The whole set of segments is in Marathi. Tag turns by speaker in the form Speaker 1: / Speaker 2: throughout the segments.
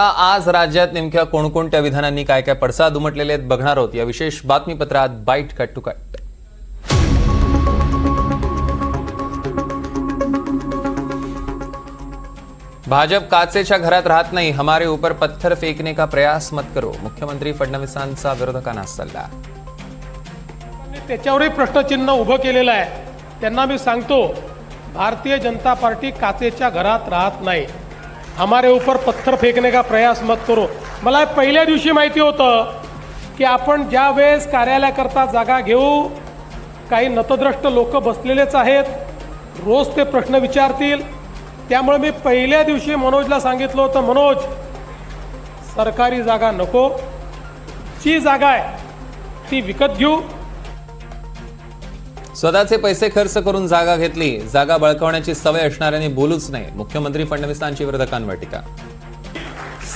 Speaker 1: आज राज्यात नेमक्या कोणकोणत्या विधानांनी काय काय पडसाद उमटलेले आहेत बघणार आहोत. या विशेष बातमीपत्रात byte cut to cut. Bhajap काचेच्या घरात राहत नाही. हमारे ऊपर पत्थर फेकने का प्रयास मत करो. मुख्यमंत्री फडणवीसांचा विरोधकांना सल्ला.
Speaker 2: त्याच्यावरही प्रश्नचिन्ह उभं केलेलं आहे. त्यांना मी सांगतो भारतीय जनता पार्टी काचेच्या घरात राहत नाही. हमारे ऊपर पत्थर फेकने का प्रयास मत करो। मला पहिल्या दिवशी माहिती होतं की आपण ज्या वेळेस कार्यालयाकरता जागा घेऊ काही नतद्रष्ट लोक बसलेलेच आहेत रोज ते प्रश्न विचारतील. त्यामुळे मी पहिल्या दिवशी मनोजला सांगितलं होतं मनोज सरकारी जागा नको. जी जागा आहे ती विकत घेऊ.
Speaker 1: स्वतःचे पैसे खर्च करून जागा घेतली जागा बळकावण्याची सवय असणाऱ्यांनी बोलूच नाही मुख्यमंत्री फडणवीसांची विरोधकांवर टीका.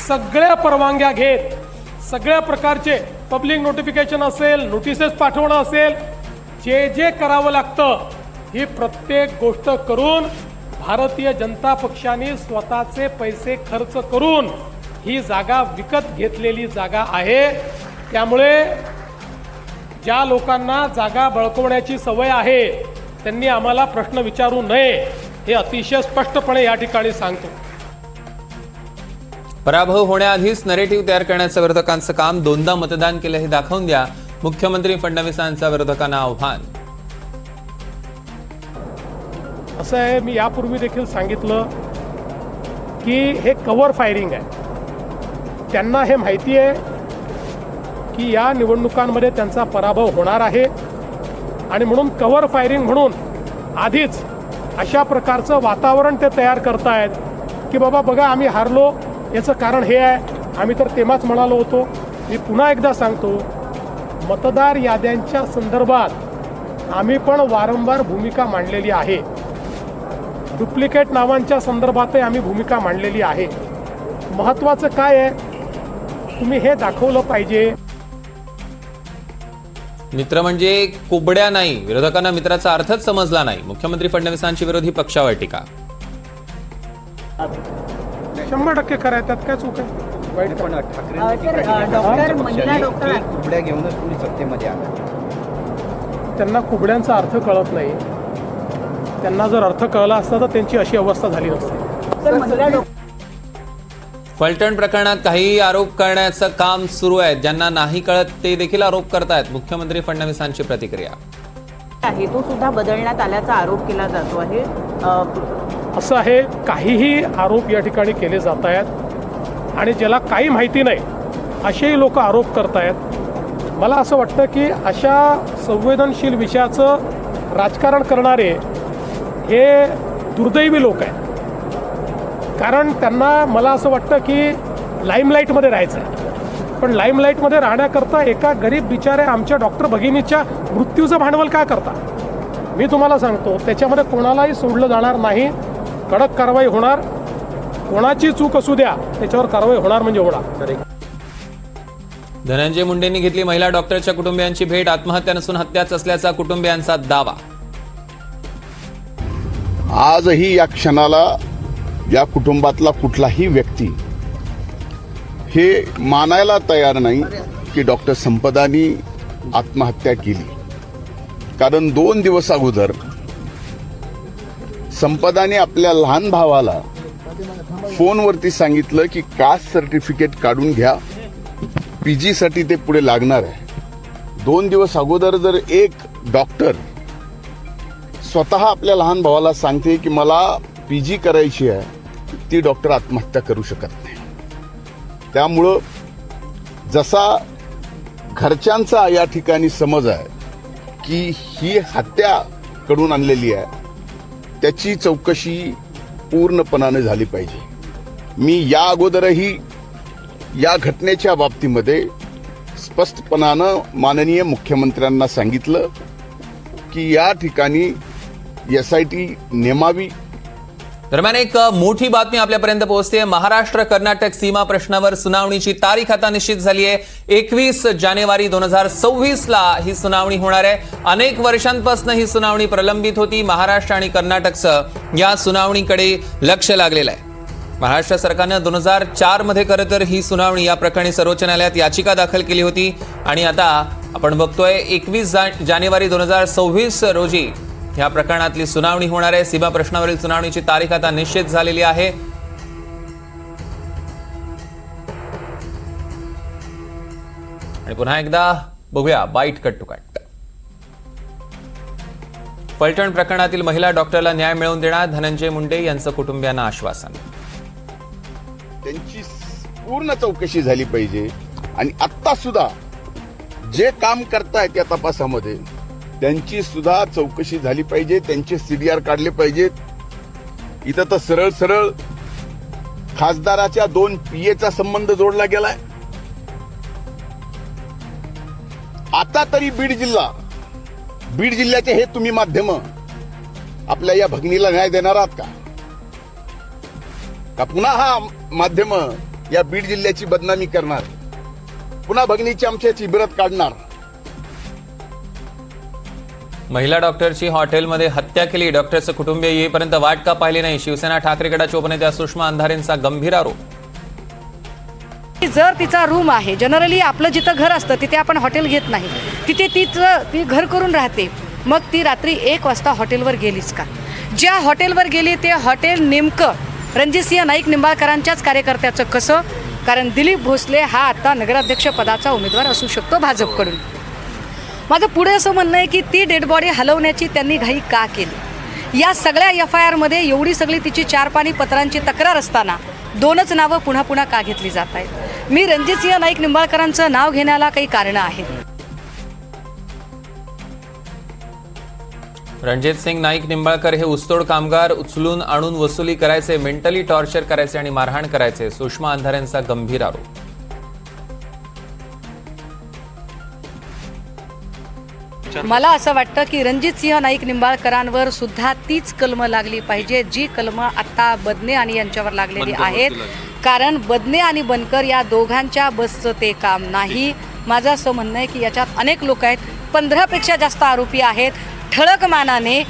Speaker 2: सगळ्या परवानग्या घेत सगळ्या प्रकारचे पब्लिक नोटिफिकेशन असेल नोटिसेस पाठवणं असेल जे जे करावं लागतं ही प्रत्येक गोष्ट करून भारतीय जनता पक्षाने स्वतःचे पैसे खर्च करून ही जागा विकत घेतलेली जागा आहे. त्यामुळे ज्या लोकांना जागा बळकवण्याची सवय आहे त्यांनी आम्हाला प्रश्न विचारू नये हे अतिशय स्पष्टपणे या ठिकाणी सांगतो.
Speaker 1: पराभव होण्याआधीच नरेटिव्ह तयार करण्याचं विरोधकांचं काम दोनदा मतदान केलं हे दाखवून द्या. मुख्यमंत्री फडणवीसांचं विरोधकांना आव्हान.
Speaker 2: असं आहे मी यापूर्वी देखील सांगितलं की हे कव्हर फायरिंग आहे. त्यांना हे माहिती आहे की या निवडणुकांमध्ये त्यांचा पराभव होणार आहे. आणि म्हणून कव्हर फायरिंग म्हणून आधीच अशा प्रकारचं वातावरण ते तयार करतायत की बाबा बघा आम्ही हारलो याचं कारण हे आहे. आम्ही तर तेव्हाच म्हणालो होतो. मी पुन्हा एकदा सांगतो मतदार याद्यांच्या संदर्भात आम्ही पण वारंवार भूमिका मांडलेली आहे. डुप्लिकेट नावांच्या संदर्भातही आम्ही भूमिका मांडलेली आहे. महत्त्वाचं काय आहे? तुम्ही हे दाखवलं पाहिजे.
Speaker 1: मित्र म्हणजे कुबड्या नाही विरोधकांना मित्राचा अर्थच समजला नाही. मुख्यमंत्री फडणवीसांची विरोधी पक्षावर टीका.
Speaker 2: शंभर टक्के करायचं त्यात काय चूक आहे? वाईट
Speaker 3: पण
Speaker 4: सर, अ, डॉक्टर महिला डॉक्टर
Speaker 3: कुबड्या घेऊनच तुम्ही सत्तेमध्ये आला.
Speaker 2: त्यांना कुबड्यांचा अर्थ कळत नाही. त्यांना जर अर्थ कळला असता तर त्यांची अशी अवस्था झाली नसती.
Speaker 4: सर महिला डॉक्टर
Speaker 1: फलटण प्रकरणात काही आरोप करण्याचं काम सुरू आहे. ज्यांना नाही कळत ते देखील आरोप करतायत. मुख्यमंत्री फडणवीसांची प्रतिक्रिया.
Speaker 4: आहे. तो सुद्धा बदलण्यात आल्याचा आरोप केला जातो आहे.
Speaker 2: असं आहे काहीही आरोप या ठिकाणी केले जात आहेत आणि ज्याला काही माहिती नाही असेही लोक आरोप करतायत. मला असं वाटतं की अशा संवेदनशील विषयाचं राजकारण करणारे हे दुर्दैवी लोक आहेत. कारण त्यांना मला असं वाटतं की लाईमलाईटमध्ये राहायचं आहे. पण लाईमलाईटमध्ये राहण्याकरता एका गरीब बिचाऱ्या आमच्या डॉक्टर भगिनीच्या मृत्यूचं भांडवल काय करता? मी तुम्हाला सांगतो त्याच्यामध्ये कोणालाही सोडलं जाणार नाही. कडक कारवाई होणार. कोणाची चूक असू द्या त्याच्यावर कारवाई होणार म्हणजे होणार
Speaker 1: धनंजय मुंडेंनी घेतली महिला डॉक्टरच्या कुटुंबियांची भेट. आत्महत्या नसून हत्याच असल्याचा कुटुंबियांचा दावा.
Speaker 5: आजही या क्षणाला या कुटुंबातला कुठलाही व्यक्ती हे मानायला तयार नाही की डॉक्टर संपदानी आत्महत्या केली. कारण दोन दिवस अगोदर संपदाने आपल्या लहान भावाला फोनवरती सांगितलं की कास्ट सर्टिफिकेट काढून घ्या पी जीसाठी ते पुढे लागणार आहे. दोन दिवस अगोदर जर एक डॉक्टर स्वतः आपल्या लहान भावाला सांगते की मला पी जी करायची आहे ती डॉक्टर आत्महत्या करू शकत नाही. त्यामुळं जसा घरच्यांचा या ठिकाणी समज आहे की ही हत्या कडून आणलेली आहे त्याची चौकशी पूर्णपणाने झाली पाहिजे. मी या अगोदरही या घटनेच्या बाबतीमध्ये स्पष्टपणानं माननीय मुख्यमंत्र्यांना सांगितलं की या ठिकाणी एस आय टी नेमावी
Speaker 1: दरम्यान एक मोठी बातमी आपल्यापर्यंत पोहोचते. महाराष्ट्र कर्नाटक सीमा प्रश्नावर सुनावणीची तारीख आता निश्चित झाली आहे. एकवीस जानेवारी दोन हजार सव्वीस ला ही सुनावणी होणार आहे. अनेक वर्षांपासून ही सुनावणी प्रलंबित होती. महाराष्ट्र आणि कर्नाटकचं या सुनावणीकडे लक्ष लागलेलं आहे. महाराष्ट्र सरकारनं दोन हजार चारमध्ये खरं तर ही सुनावणी या प्रकरणी सर्वोच्च न्यायालयात याचिका दाखल केली होती. आणि आता आपण बघतोय एकवीस जानेवारी दोन हजार सव्वीस रोजी या प्रकरणातली सुनावणी होणार आहे. सीमा प्रश्नावरील सुनावणीची तारीख आता निश्चित झालेली आहे. आणि पुन्हा एकदा बघूया byte cut to cut. Phaltan प्रकरणातील महिला डॉक्टरला न्याय मिळवून देणार धनंजय मुंडे यांचं कुटुंबियांना आश्वासन.
Speaker 5: त्यांची पूर्ण चौकशी झाली पाहिजे. आणि आत्ता सुद्धा जे काम करतायत या तपासामध्ये त्यांची सुद्धा चौकशी झाली पाहिजे त्यांचे सीडीआर काढले पाहिजेत. इथं तर सरळ सरळ खासदाराच्या दोन पीएचा संबंध जोडला गेलाय. आता तरी बीड जिल्हा बीड जिल्ह्याचे हे तुम्ही माध्यम आपल्या या भगिनीला न्याय देणार आहात का? का पुन्हा हा माध्यम या बीड जिल्ह्याची बदनामी करणार? पुन्हा भगिनीची आमच्या इबरत काढणार?
Speaker 1: महिला डॉक्टरची हॉटेलमध्ये हत्या केली. डॉक्टरचं कुटुंबीय येईपर्यंत वाट का पाहिली नाही? शिवसेना ठाकरे गटाच्या उपनेत्या सुषमा अंधारेंचा गंभीर आरोप.
Speaker 6: जर तिचा रूम आहे जनरली आपलं जिथं घर असतं तिथे आपण हॉटेल घेत नाही. तिथे तिचं ती घर करून राहते. मग ती रात्री एक वाजता हॉटेलवर गेलीच का? ज्या हॉटेलवर गेली ते हॉटेल नेमकं रणजितसिंह नाईक निंबाळकरांच्याच कार्यकर्त्याचं कसं? कारण दिलीप भोसले हा आता नगराध्यक्ष पदाचा उमेदवार असू शकतो भाजपकडून. माझं पुढे असं म्हणणं आहे की ती डेड बॉडी हलवण्याची त्यांनी घाई का केली? या सगळ्या एफ आय आरमध्ये एवढी सगळी तिची चार पाणी पत्रांची तक्रार असताना दोनच नावं पुन्हा पुन्हा का घेतली जात आहेत? मी रणजितसिंह नाईक निंबाळकरांचं नाव घेण्याला काही कारणं आहेत.
Speaker 1: रणजित सिंग नाईक निंबाळकर हे उस्तोड कामगार उचलून आणून वसुली करायचे मेंटली टॉर्चर करायचे आणि मारहाण करायचे सुषमा अंधारेंचा गंभीर आरोप.
Speaker 6: मला असं वाटतं की रणजितसिंह नाईक निंबाळकरांवर सुद्धा तीच कलमं लागली पाहिजे जी कलमं आता बदने आणि यांच्यावर लागलेली आहेत. कारण बदने आणि बनकर या दोघांच्या बसचं ते काम नाही. माझं असं म्हणणं आहे की याच्यात अनेक लोक आहेत. पंधरापेक्षा जास्त आरोपी आहेत. ठळक मानाने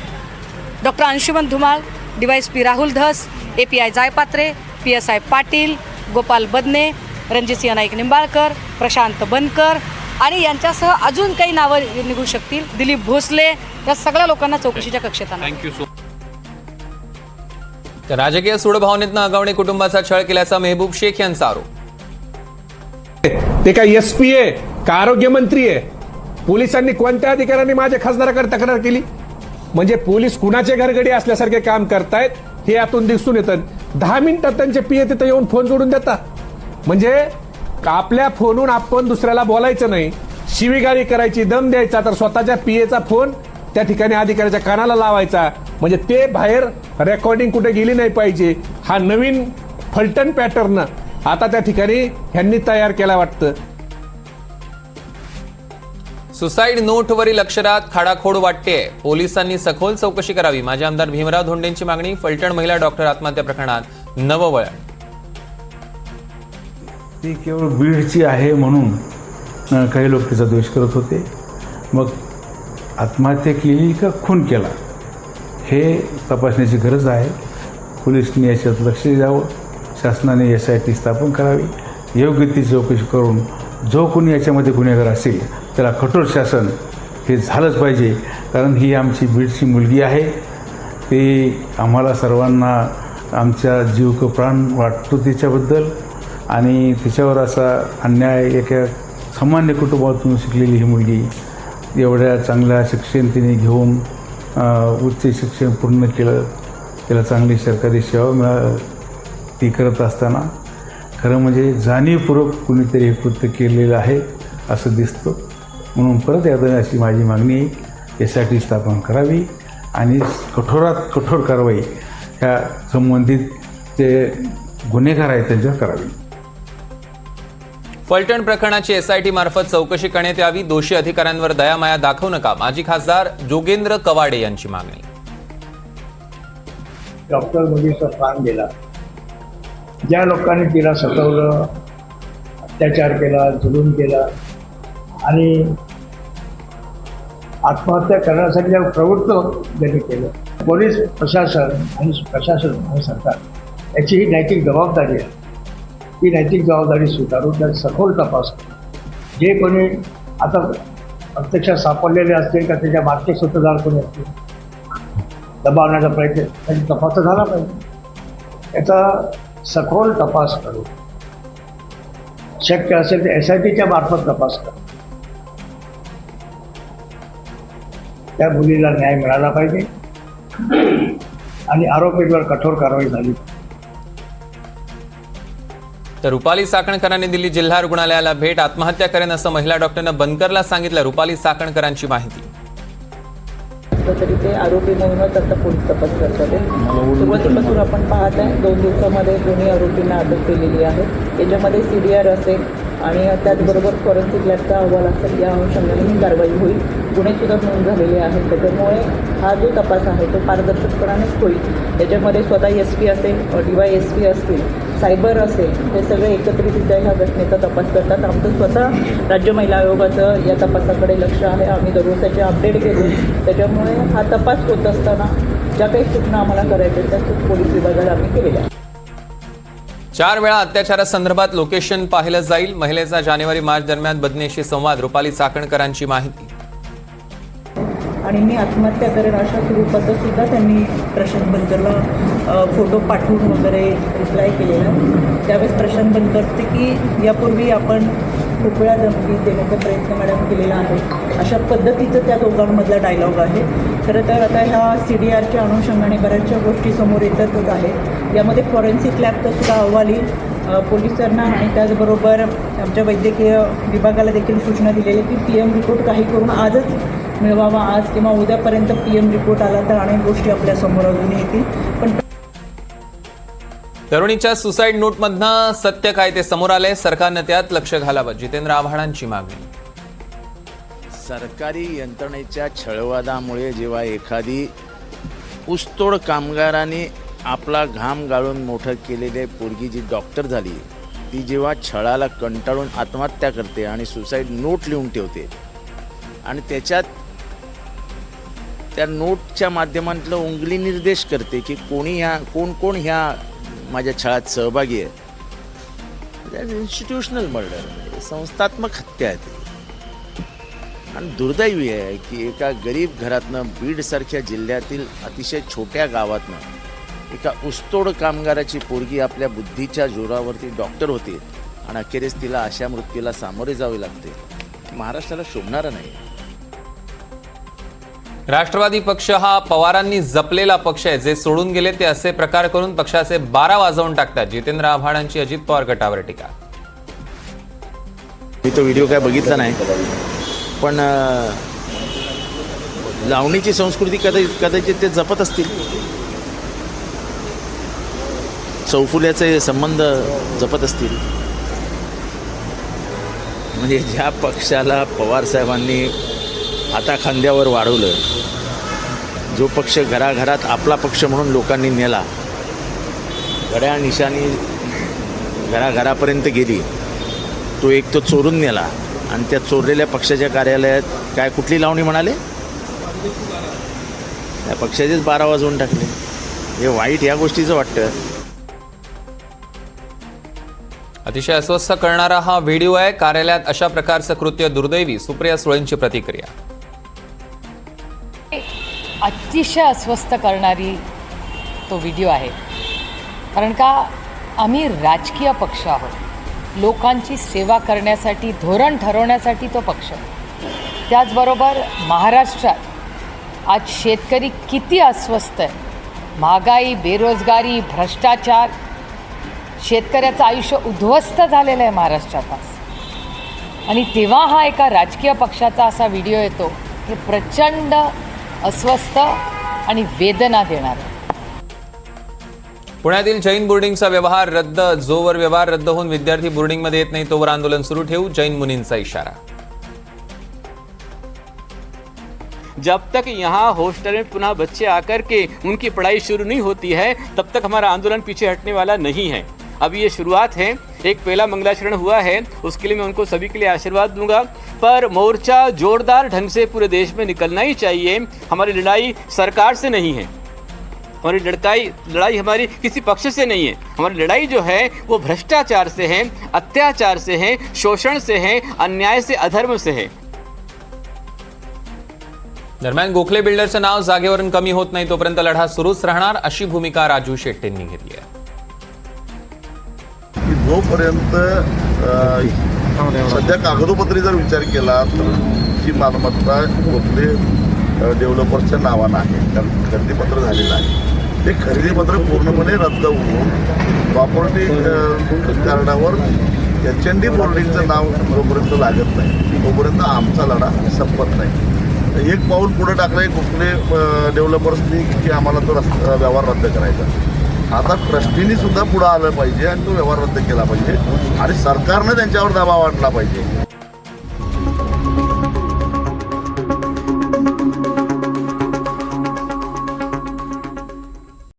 Speaker 6: doctor Anshuman Dhumal DYS P Rahul Dhas A P I Jaypatre P S I Patil Gopal Badne Ranjitsinh Naik Nimbalkar Prashant Bankar आणि यांच्यासह अजून काही नावं निघू शकतील. दिलीप भोसले या सगळ्या लोकांना चौकशीच्या कक्षेत आणा.
Speaker 1: तर राजकीय सूडभावनेतनं आगावणे कुटुंबाचा छळ केल्याचा मेहबूब शेख यांचा आरोप.
Speaker 7: ते काय एस पी आहे का आरोग्य मंत्री आहे? पोलिसांनी कोणत्या अधिकाऱ्यांनी माझ्या खासदाराकडे तक्रार केली? म्हणजे पोलीस कुणाचे घरगडी असल्यासारखे काम करतायत हे यातून दिसून येतं. दहा मिनिटात त्यांचे पीए तिथं येऊन फोन जोडून देतात म्हणजे आपल्या फोनहून आपण दुसऱ्याला बोलायचं नाही. शिवीगारी करायची दम द्यायचा तर स्वतःच्या पीएचा फोन त्या ठिकाणी अधिकाऱ्याच्या कानाला लावायचा. म्हणजे ते बाहेर रेकॉर्डिंग कुठे गेली नाही पाहिजे. हा नवीन फलटण पॅटर्न आता त्या ठिकाणी ह्यांनी तयार केला वाटतं.
Speaker 1: सुसाईड नोटवरील अक्षरात खाडाखोड वाटते पोलिसांनी सखोल चौकशी करावी. माजी आमदार भीमराव धोंडेंची मागणी फलटण महिला डॉक्टर आत्महत्या प्रकरणात नववळण.
Speaker 8: ती केवळ बीडची आहे म्हणून काही लोक तिचा द्वेष करत होते. मग आत्महत्या केली का खून केला? हे तपासण्याची गरज आहे. पोलिसांनी याच्यात लक्ष द्यावं. शासनाने एस आय टी स्थापन करावी. योग्य ती चौकशी करून जो कोणी याच्यामध्ये गुन्हेगार असेल त्याला कठोर शासन हे झालंच पाहिजे. कारण ही आमची बीडची मुलगी आहे. ते आम्हाला सर्वांना आमच्या जीव प्राण वाटतो तिच्याबद्दल. आणि तिच्यावर असा अन्याय एका सामान्य कुटुंबातून शिकलेली ही मुलगी एवढ्या चांगल्या शिक्षण तिने घेऊन उच्च शिक्षण पूर्ण केलं. तिला चांगली सरकारी सेवा मिळा ती करत असताना खरं म्हणजे जाणीवपूर्वक कुणीतरी हे कृत्य केलेलं आहे असं दिसतं. म्हणून परत एकदा अशी माझी मागणी आहे यासाठी स्थापन करावी आणि कठोरात कठोर कारवाई ह्या संबंधित जे गुन्हेगार आहेत त्यांच्यावर करावी.
Speaker 1: फलटण प्रकरणाची एसआयटी मार्फत चौकशी करण्यात यावी. दोषी अधिकाऱ्यांवर दयामाया दाखवू नका माजी खासदार जोगेंद्र कवाडे यांची मागणी.
Speaker 9: डॉक्टर मुलीचा प्राण दिला ज्या लोकांनी तिला सतवलं अत्याचार केला जुलूम केला आणि आत्महत्या करण्यासाठी ज्या प्रवृत्त ज्यांनी केलं पोलीस प्रशासन आणि प्रशासन आणि सरकार याची ही नैतिक जबाबदारी आहे. ही नैतिक जबाबदारी स्वीकारून त्यात सखोल तपास जे कोणी आता प्रत्यक्षात सापडलेले असतील का त्याच्या मागचे सूत्रधार कोणी असतील? दबावण्याचा प्रयत्न त्याची तपास तर झाला पाहिजे. याचा सखोल तपास करू शक्य असेल तर एस आय टीच्या मार्फत तपास करू. त्या मुलीला न्याय मिळाला पाहिजे. आणि आरोपींवर कठोर कारवाई झाली पाहिजे.
Speaker 1: तर रुपाली साखणकरांनी दिली जिल्हा रुग्णालयाला भेट आत्महत्या करेन असं महिला डॉक्टरनं बनकरला सांगितलं रुपाली साखणकरांची माहिती.
Speaker 4: तरी ते आरोपी म्हणूनच आता पोलीस तपास करतात सुरुवातीपासून आपण पाहत आहे दोन दिवसामध्ये दोन्ही आरोपींना अटक केलेली आहे. याच्यामध्ये सी डी आर असेल आणि त्याचबरोबर फॉरेन्सिक लॅबचा अहवाल असेल या अनुषंगाने कारवाई होईल. गुन्हेसुद्धा नोंद झालेले आहेत. त्याच्यामुळे हा जो तपास आहे तो पारदर्शकपणानेच होईल. त्याच्यामध्ये स्वतः एस पी असेल डी वाय एस पी असतील सायबर असेल हे सगळे एकत्रितरित्या ह्या घटनेचा तपास करतात. आमचं स्वतः राज्य महिला आयोगाचं या तपासाकडे लक्ष आहे. आम्ही दररोज त्याचे अपडेट घेतो. त्याच्यामुळे हा तपास होत असताना ज्या काही सूचना आम्हाला करायच्या त्या सूट पोलीस विभागाला आम्ही केलेल्या
Speaker 1: चार वेळा अत्याचारासंदर्भात लोकेशन पाहिलं जाईल. महिलेचा जानेवारी मार्च दरम्यान बदनेशी संवाद. रुपाली चाकणकरांची माहिती.
Speaker 4: आणि मी आत्महत्या करेन अशा स्वरूपाचा सुद्धा त्यांनी प्रशांत बनकरला फोटो पाठवून वगैरे रिप्लाय केलेला. त्यावेळेस प्रशांत बनकरचे की यापूर्वी आपण खूप वेळा धमकी देण्याचा प्रयत्न मॅडम केलेला आहे. अशा पद्धतीचं त्या दोघांमधला डायलॉग आहे. खरं तर आता ह्या सी डी आरच्या अनुषंगाने बऱ्याचशा गोष्टी समोर येतातच आहे यामध्ये फॉरेन्सिक लॅबचा सुद्धा अहवाल येईल. पोलिसांना आणि त्याचबरोबर आमच्या वैद्यकीय विभागाला देखील सूचना दिलेली की पी एम रिपोर्ट काही करून आजच मिळवावा आज किंवा उद्यापर्यंत पी एम रिपोर्ट आला तर अनेक गोष्टी आपल्यासमोर अजून येतील. पण
Speaker 1: तरुणीच्या सुसाईड नोटमधनं सत्य काय ते समोर आलंय? सरकारनं त्यात लक्ष घालावं. जितेंद्र आव्हाडांची मागणी.
Speaker 10: सरकारी यंत्रणेच्या छळवादामुळे जेव्हा एखादी ऊसतोड कामगाराने आपला घाम गाळून मोठं केलेले पोरगी जी डॉक्टर झाली ती जेव्हा छळाला कंटाळून आत्महत्या करते आणि सुसाईड नोट लिहून ठेवते आणि त्याच्यात त्या नोटच्या माध्यमातलं उंगली निर्देश करते की कोणी ह्या कोण कोण ह्या माझ्या छळात सहभागी आहे. म्हणजे इन्स्टिट्यूशनल मर्डर संस्थात्मक हत्या आहे ती. आणि दुर्दैवी आहे की एका गरीब घरातनं बीडसारख्या जिल्ह्यातील अतिशय छोट्या गावातनं एका उस्तोड कामगाराची पोरगी आपल्या बुद्धीच्या जोरावरती डॉक्टर होते. आणि अखेरीस तिला अशा मृत्यूला सामोरे जावे लागते. महाराष्ट्राला शोभणारं नाही.
Speaker 1: राष्ट्रवादी पक्ष हा पवारांनी जपलेला पक्ष आहे. जे सोडून गेले ते असे प्रकार करून पक्षाचे बारा वाजवून टाकतात. जितेंद्र आव्हाडांची अजित पवार गटावर टीका.
Speaker 10: मी तो व्हिडिओ काय बघितला नाही. पण लावणीची संस्कृती कदाचित कदाचित ते जपत असतील. चौफुल्याचे संबंध जपत असतील. म्हणजे ज्या पक्षाला पवारसाहेबांनी आता खांद्यावर वाढवलं. जो पक्ष घराघरात आपला पक्ष म्हणून लोकांनी नेला घड्या निशाणी घराघरापर्यंत गेली. तो एक तो चोरून नेला आणि त्या चोरलेल्या पक्षाच्या कार्यालयात काय कुठली लावणी म्हणाले? त्या पक्षाचेच बारा वाजवून टाकले. हे वाईट या गोष्टीचं वाटतं.
Speaker 1: अतिशय अस्वस्थ करणारा हा व्हिडिओ आहे. कार्यालयात अशा प्रकारचं कृत्य दुर्दैवी. सुप्रिया सुळेंची प्रतिक्रिया.
Speaker 6: अतिशय अस्वस्थ करणारी तो व्हिडिओ आहे. कारण का आम्ही राजकीय पक्ष आहोत. लोकांची सेवा करण्यासाठी धोरण ठरवण्यासाठी तो पक्ष. त्याचबरोबर महाराष्ट्रात आज शेतकरी किती अस्वस्थ आहे. महागाई बेरोजगारी भ्रष्टाचार शेतकऱ्याचं आयुष्य उद्ध्वस्त झालेलं आहे महाराष्ट्रात आज. आणि तेव्हा हा एका राजकीय पक्षाचा असा व्हिडिओ येतो. हे प्रचंड अस्वस्थ आणि वेदना देणार.
Speaker 1: पुण्यातील जैन बोर्डिंगचा व्यवहार रद्द जोवर व्यवहार रद्द होऊन विद्यार्थी बोर्डिंगमध्ये येत नाही तोवर आंदोलन सुरू ठेवू जैन मुनींचा इशारा.
Speaker 11: जब तक यहाँ हॉस्टल में पुनः बच्चे आकर के उनकी पढ़ाई शुरू नहीं होती है तब तक हमारा आंदोलन पीछे हटने वाला नहीं है। अब ये शुरुआत है। एक पहला मंगलाचरण हुआ है, उसके लिए मैं उनको सभी के लिए आशीर्वाद दूँगा। पर मोर्चा जोरदार ढंग से पूरे देश में निकलना ही चाहिए। हमारी लड़ाई सरकार से नहीं है। हमारी लड़काई, लड़ाई हमारी किसी पक्ष से नहीं है। हमारी लड़ाई जो है, वो भ्रष्टाचार से है, अत्याचार से है, शोषण से है, अन्याय से, अधर्म से है।
Speaker 1: दरम्यान गोखले बिल्डरचं नाव जागेवरून कमी होत नाही, तोपर्यंत लढा सुरूच राहणार, अशी भूमिका राजू शेट्टींनी घेतली आहे.
Speaker 12: जोपर्यंत सध्या कागदोपत्री जर विचार केला तर ही मालमत्ता कुठले डेव्हलपर्सच्या नावानं आहे. कारण खरेदीपत्र झालेलं आहे. ते खरेदीपत्र पूर्णपणे रद्द होऊन प्रॉपर्टी कार्डावर एच एन डी बोर्डिंगचं नाव जोपर्यंत लागत नाही तोपर्यंत आमचा लढा संपत नाही. एक पाऊल पुढे टाकणं कुठले डेव्हलपर्सनी की आम्हाला तो रस्ता व्यवहार रद्द करायचा. आता ट्रस्टीनी सुद्धा पुढे आलं पाहिजे आणि तो व्यवहार रद्द केला पाहिजे. आणि सरकारनं त्यांच्यावर दबाव आणला पाहिजे.